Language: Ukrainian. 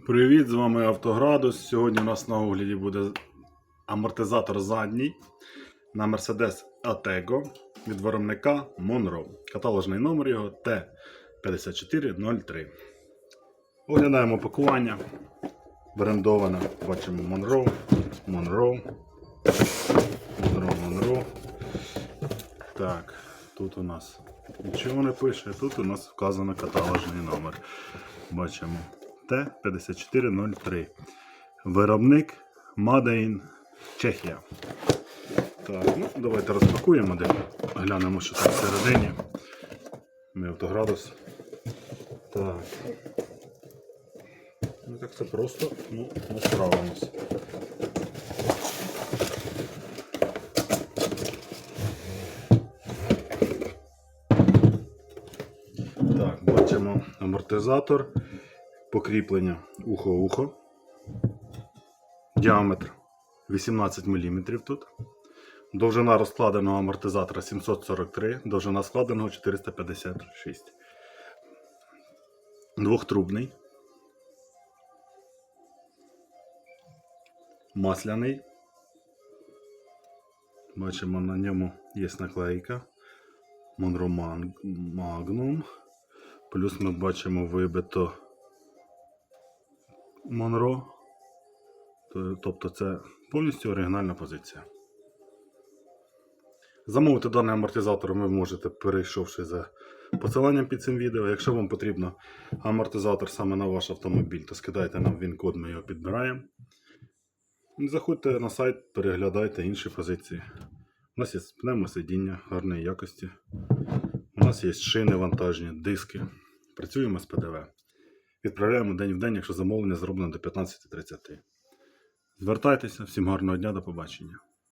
Привіт, з вами Автоградус. Сьогодні у нас на огляді буде амортизатор задній на Mercedes Atego від виробника Monroe. Каталожний номер його T5403. Оглядаємо пакування. Брендоване. Бачимо Monroe, Monroe, Monroe, Monroe. Так, тут у нас нічого не пише, тут у нас вказано каталожний номер. Бачимо Т-5403. Виробник Made Чехія. Так, ну, давайте розпакуємо, де глянемо, що там всередині. Ми автоградус. Так. Ну так це просто, ну, ми справимось. Так, бачимо амортизатор, покріплення ухо-ухо. Діаметр 18 мм тут. Довжина розкладеного амортизатора 743, довжина складеного 456. Двохтрубний. Масляний. Бачимо, на ньому є наклейка. Monroe Magnum. Плюс ми бачимо вибито Монро. Тобто це повністю оригінальна позиція. Замовити даний амортизатор ви можете, перейшовши за посиланням під цим відео. Якщо вам потрібно амортизатор саме на ваш автомобіль, то скидайте нам він-код, ми його підбираємо. Заходьте на сайт, переглядайте інші позиції. У нас є пневмосидіння гарної якості. У нас є шини вантажні, диски. Працюємо з ПДВ. Відправляємо день в день, якщо замовлення зроблено до 15.30. Звертайтеся, всім гарного дня, до побачення.